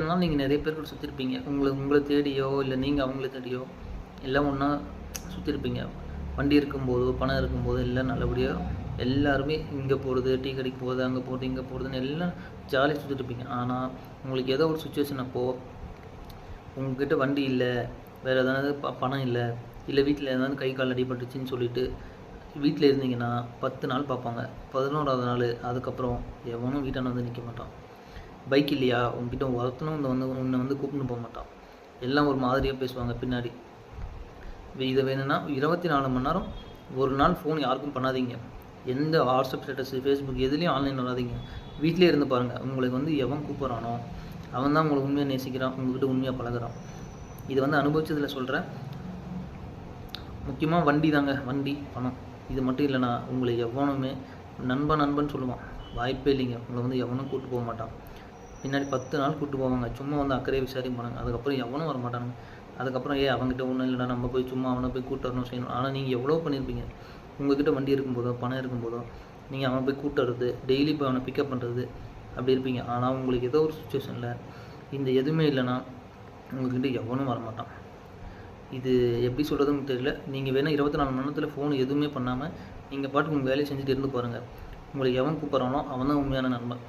அதனால் நீங்கள் நிறைய பேர் கூட சுற்றிருப்பீங்க உங்களை உங்களை தேடியோ இல்லை நீங்கள் அவங்கள தேடியோ எல்லாம் ஒன்றா சுற்றிருப்பீங்க வண்டி இருக்கும்போதோ பணம் இருக்கும்போதோ எல்லாம் நல்லபடியாக எல்லாருமே இங்கே போகிறது டீ கடைக்கு போகிறது அங்கே போகிறது இங்கே போகிறதுன்னு எல்லாம் ஜாலியாக சுற்றிருப்பீங்க ஆனால் உங்களுக்கு ஏதோ ஒரு சுச்சுவேஷன் அப்போது உங்ககிட்ட வண்டி இல்லை வேறு எதாவது ப பணம் இல்லை இல்லை வீட்டில் ஏதாவது கை கால் அடிபட்டுச்சின்னு சொல்லிட்டு வீட்டில் இருந்தீங்கன்னா பத்து நாள் பார்ப்பாங்க. பதினோராவது நாள் அதுக்கப்புறம் எவனும் வீட்டான வந்து நிற்க மாட்டான். பைக் இல்லையா? உங்ககிட்ட ஒருத்தனும் இந்த வந்து உன்னை வந்து கூப்பிட்டு போக மாட்டான். எல்லாம் ஒரு மாதிரியாக பேசுவாங்க பின்னாடி. இதை வேணும்னா இருபத்தி நாலு மணி நேரம் ஒரு நாள் ஃபோன் யாருக்கும் பண்ணாதீங்க. எந்த வாட்ஸ்அப் ஸ்டேட்டஸ் ஃபேஸ்புக் எதுலேயும் ஆன்லைன் வராதீங்க. வீட்டிலே இருந்து பாருங்கள் உங்களுக்கு வந்து எவன் கூப்பிட்றானோ அவன் தான் உங்களை உண்மையாக நேசிக்கிறான் உங்ககிட்ட உண்மையாக பழகுறான். இது வந்து அனுபவிச்சதில் சொல்கிறேன் முக்கியமாக வண்டி தாங்க வண்டி பணம். இது மட்டும் இல்லைனா உங்களை எவனுமே நண்பன் நண்பன் சொல்லுவான். வாய்ப்பே இல்லைங்க. உங்களை வந்து எவனும் கூப்பிட்டு போக மாட்டான். பின்னாடி பத்து நாள் கூப்பிட்டு போவாங்க. சும்மா வந்து அக்கறையை விசாரிக்க போனாங்க அதுக்கப்புறம் எவனும் வர மாட்டானுங்க அதுக்கப்புறம் ஏ அவங்ககிட்ட ஒன்றும் இல்லைடா நம்ம போய் சும்மா அவனை போய் கூட்டு வரணும் செய்யணும். ஆனால் நீங்கள் எவ்வளோ பண்ணியிருப்பீங்க? உங்ககிட்ட வண்டி இருக்கும்போதோ பணம் இருக்கும்போதோ நீங்கள் அவனை போய் கூட்டு வர்றது டெய்லி போய் அவனை பிக்கப் பண்ணுறது அப்படி இருப்பீங்க. ஆனால் உங்களுக்கு ஏதோ ஒரு சுச்சுவேஷனில் இந்த எதுவுமே இல்லைன்னா உங்ககிட்ட எவனும் வரமாட்டான். இது எப்படி சொல்கிறதுன்னு தெரியல. நீங்கள் வேணால் இருபத்தி நாலு மணி நேரத்தில் ஃபோன் எதுவுமே பண்ணாமல் நீங்கள் பாட்டுக்கு உங்கள் வேலையை செஞ்சுட்டு இருந்து பாருங்கள் உங்களுக்கு எவன் கூப்பிட்றானோ அவன் தான் உண்மையான நண்பன்.